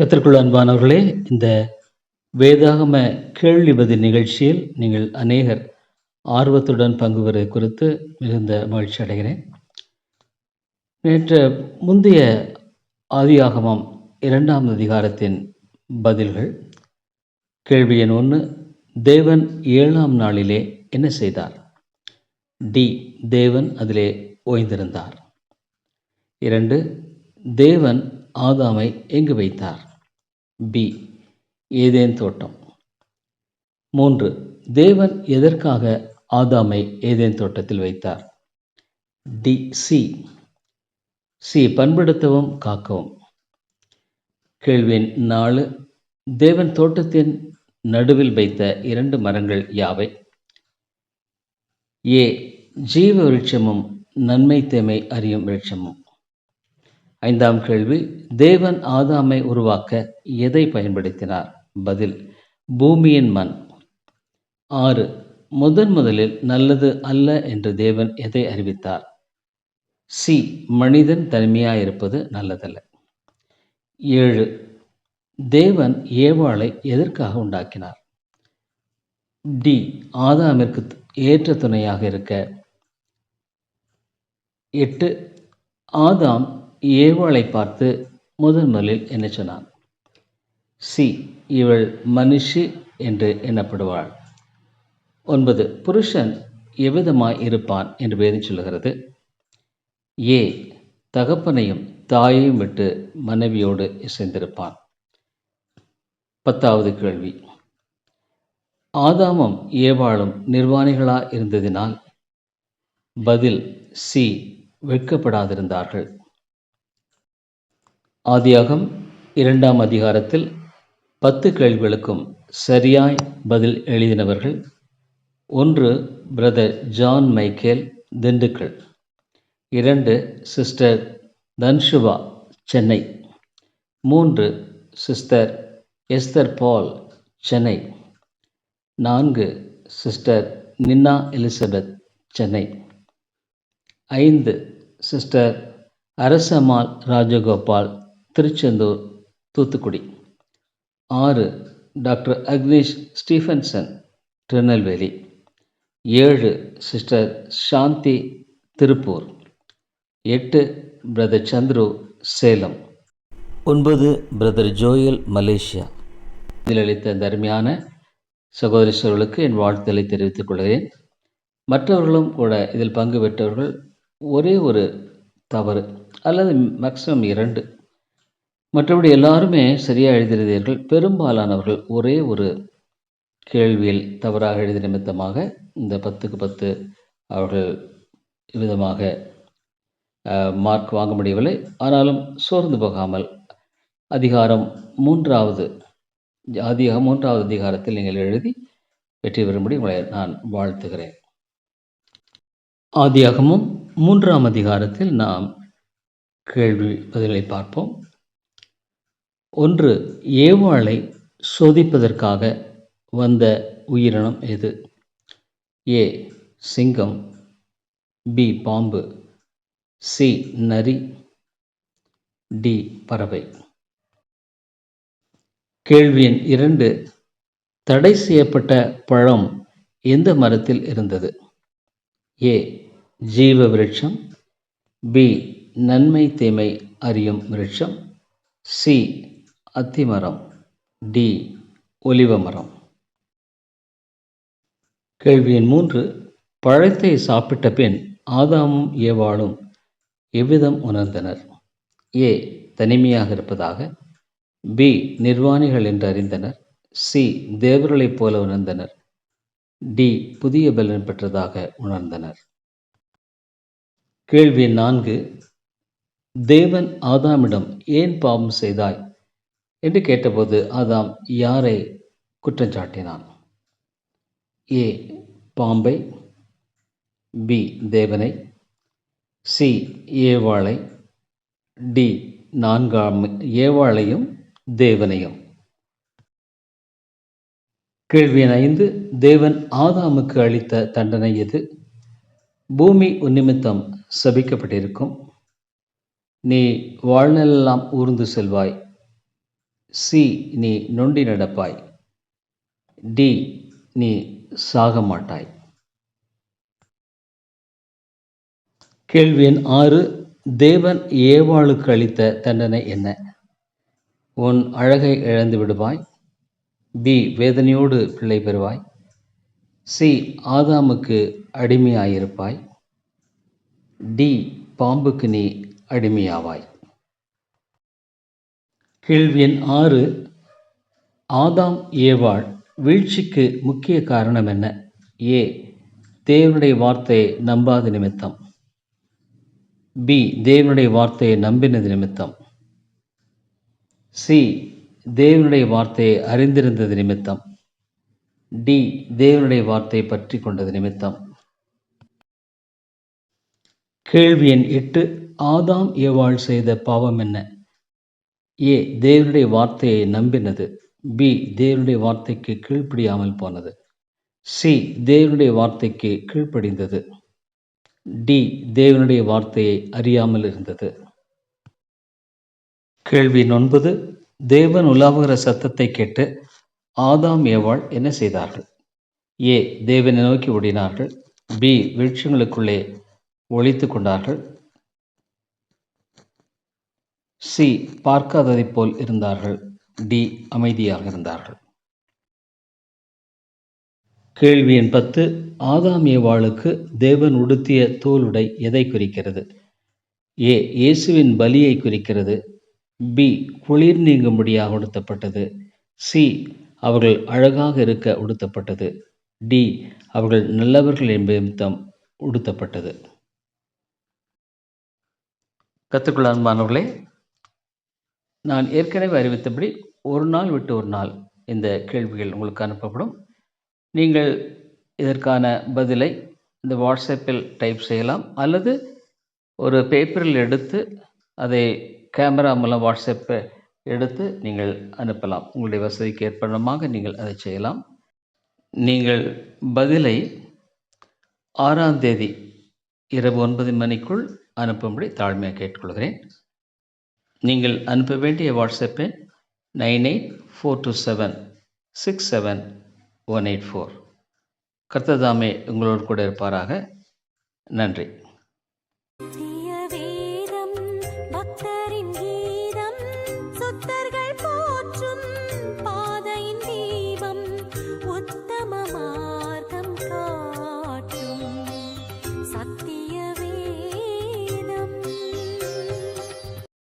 கத்திற்குள் அன்பானவர்களே இந்த வேதாகம கேள்வி பதில் நிகழ்ச்சியில் நீங்கள் அநேகர் ஆர்வத்துடன் பங்கு குறித்து மிகுந்த மகிழ்ச்சி அடைகிறேன். நேற்று முந்தைய ஆதியாகமம் இரண்டாம் அதிகாரத்தின் பதில்கள். கேள்வி எண் ஒன்று தேவன் ஏழாம் நாளிலே என்ன செய்தார்? டி தேவன் அதிலே ஓய்ந்திருந்தார். இரண்டு தேவன் ஆதாமை எங்கு வைத்தார்? பி. ஏதேன் தோட்டம். மூன்று. தேவன் எதற்காக ஆதாமை ஏதேன் தோட்டத்தில் வைத்தார்? டி. சி. சி. பண்படுத்தவும் காக்கவும். கேள்வியின் நாலு. தேவன் தோட்டத்தின் நடுவில் வைத்த இரண்டு மரங்கள் யாவை? ஏ. ஜீவ விருட்சமும் நன்மை தேமை அறியும் விருட்சமும். ஐந்தாம் கேள்வி தேவன் ஆதாமை உருவாக்க எதை பயன்படுத்தினார்? பதில் பூமியின் மண். ஆறு முதன் முதலில் நல்லது அல்ல என்று தேவன் எதை அறிவித்தார்? சி மனிதன் தனிமையாயிருப்பது நல்லதல்ல. ஏழு தேவன் ஏவாளை எதற்காக உண்டாக்கினார்? டி ஆதாமிற்கு ஏற்ற துணையாக இருக்க. எட்டு ஆதாம் ஏவாளை பார்த்து முதன் முதலில் என்ன சொன்னான்? சி இவள் மனுஷி என்று எண்ணப்படுவாள். ஒன்பது புருஷன் எவ்விதமாய் இருப்பான்? என்று வேதம் சொல்லுகிறது. ஏ தகப்பனையும் தாயையும் விட்டு மனைவியோடு இசைந்திருப்பான். பத்தாவது கேள்வி ஆதாமும் ஏவாளும் நிர்வாணிகளாக இருந்ததினால்? பதில் சி வெட்கப்படாதிருந்தார்கள். ஆதியாகம் இரண்டாம் அதிகாரத்தில் பத்து கேள்விகளுக்கும் சரியாய் பதில் எழுதினவர்கள். ஒன்று பிரதர் ஜான் மைக்கேல் திண்டுக்கல். இரண்டு சிஸ்டர் தன்ஷுவா சென்னை. மூன்று சிஸ்டர் எஸ்தர் பால் சென்னை. நான்கு சிஸ்டர் நின்னா எலிசபெத் சென்னை. ஐந்து சிஸ்டர் அரசமால் ராஜகோபால் திருச்செந்தூர் தூத்துக்குடி. ஆறு டாக்டர் அக்னேஷ் ஸ்டீஃபன்சன் திருநெல்வேலி. ஏழு சிஸ்டர் சாந்தி திருப்பூர். எட்டு பிரதர் சந்துரு சேலம். ஒன்பது பிரதர் ஜோயல் மலேசியா. இதில் அளித்த அருமையான சகோதரர்களுக்கு என் வாழ்த்துதலை தெரிவித்துக் கொள்கிறேன். மற்றவர்களும் கூட இதில் பங்கு பெற்றவர்கள் ஒரே ஒரு தவறு அல்லது மேக்சிமம் இரண்டு மற்றபடி எல்லாருமே சரியாக எழுதியிருந்தீர்கள். பெரும்பாலானவர்கள் ஒரே ஒரு கேள்வியில் தவறாக எழுதி நிமித்தமாக இந்த பத்துக்கு பத்து அவர்கள் விதமாக மார்க் வாங்க முடியவில்லை. ஆனாலும் சோர்ந்து போகாமல் அதிகாரம் மூன்றாவது அதிக மூன்றாவது அதிகாரத்தில் நீங்கள் எழுதி வெற்றி பெறும்படி உங்களை நான் வாழ்த்துகிறேன். ஆதியாகமும் மூன்றாம் அதிகாரத்தில் நாம் கேள்வி பதிலை பார்ப்போம். ஒன்று ஏவாளை சோதிப்பதற்காக வந்த உயிரினம் எது? ஏ சிங்கம். பி பாம்பு. சி நரி. டி பறவை. கேள்வி எண் இரண்டு தடை செய்யப்பட்ட பழம் எந்த மரத்தில் இருந்தது? ஏ ஜீவ விருட்சம். பி நன்மை தீமை அறியும் விருட்சம். சி அத்திமரம். டி. ஒலிவ மரம் கேள்வி எண் மூன்று. பழத்தை சாப்பிட்ட பின் ஆதாமும் ஏவாளும் எவ்விதம் உணர்ந்தனர்? ஏ. தனிமையாக இருப்பதாக. பி. நிர்வாணிகள் என்று அறிந்தனர். சி. தேவர்களைப் போல உணர்ந்தனர். டி. புதிய பலன் பெற்றதாக உணர்ந்தனர். கேள்வி நான்கு. தேவன் ஆதாமிடம் ஏன் பாவம் செய்தாய்? என்று கேட்டபோது ஆதாம் யாரை குற்றஞ்சாட்டினான் ஏ பாம்பை பி தேவனை சி ஏவாளை டி நான்காம் ஏவாளையும் தேவனையும். கேள்வி எண் ஐந்து தேவன் ஆதாமுக்கு அளித்த தண்டனை எது? பூமி உன்னிமித்தம் சபிக்கப்பட்டிருக்கும். நீ வாழ்நெல்லாம் ஊர்ந்து செல்வாய். சி நீ நொண்டி நடப்பாய். டி நீ சாக மாட்டாய். கேள்வி எண் ஆறு தேவன் ஏவாளுக்கு அளித்த தண்டனை என்ன? உன் அழகை இழந்து விடுவாய். பி வேதனையோடு பிள்ளை பெறுவாய். சி ஆதாமுக்கு அடிமையாயிருப்பாய். டி பாம்புக்கு நீ அடிமையாவாய். கேள்வி எண் ஆறு ஆதாம் ஏவாள் வீழ்ச்சிக்கு முக்கிய காரணம் என்ன? ஏ தேவனுடைய வார்த்தையை நம்பாத நிமித்தம். பி தேவனுடைய வார்த்தையை நம்பினது நிமித்தம். சி தேவனுடைய வார்த்தையை அறிந்திருந்தது நிமித்தம். டி தேவனுடைய வார்த்தையை பற்றி கொண்டது நிமித்தம். கேள்வி எண் எட்டு ஆதாம் ஏவாள் செய்த பாவம் என்ன? ஏ தேவனுடைய வார்த்தையை நம்பினது. பி தேவனுடைய வார்த்தைக்கு கீழ்ப்படியாமல் போனது. சி தேவனுடைய வார்த்தைக்கு கீழ்ப்படிந்தது. டி தேவனுடைய வார்த்தையை அறியாமல் இருந்தது. கேள்வி ஒன்பது தேவன் உலாவுகிற சத்தத்தை கேட்டு ஆதாம் ஏவாள் என்ன செய்தார்கள்? ஏ தேவனை நோக்கி ஓடினார்கள். பி விருட்சங்களுக்குள்ளே ஒழித்து கொண்டார்கள். சி. பார்க்காததைப் போல் இருந்தார்கள். டி. அமைதியாக இருந்தார்கள். கேள்வி எண் பத்து. ஆதாம் ஏவாளுக்கு தேவன் உடுத்திய தோலுடை எதை குறிக்கிறது? ஏ. இயேசுவின் பலியை குறிக்கிறது. பி. குளிர் நீங்கும்படியாக உடுத்தப்பட்டது. சி. அவர்கள் அழகாக இருக்க உடுத்தப்பட்டது. டி. அவர்கள் நல்லவர்கள் என்பதம் உடுத்தப்பட்டது. கற்றுக்கொள்ள அன்பானவர்களே நான் ஏற்கனவே அறிவித்தபடி ஒரு நாள் விட்டு ஒரு நாள் இந்த கேள்விகள் உங்களுக்கு அனுப்பப்படும். நீங்கள் இதற்கான பதிலை இந்த வாட்ஸ்அப்பில் டைப் செய்யலாம். அல்லது ஒரு பேப்பரில் எடுத்து அதை கேமரா மூலம் வாட்ஸ்அப்பை எடுத்து நீங்கள் அனுப்பலாம். உங்களுடைய வசதிக்கு ஏற்படமாக நீங்கள் அதை செய்யலாம். நீங்கள் பதிலை ஆறாம் தேதி இரவு ஒன்பது மணிக்குள் அனுப்பும்படி தாழ்மையாக கேட்டுக்கொள்கிறேன். நீங்கள் அனுப்ப வேண்டிய வாட்ஸ்அப் எண் nine eight four two seven six seven one eight four. கர்த்ததாமே உங்களோடு கூட இருப்பாராக. நன்றி.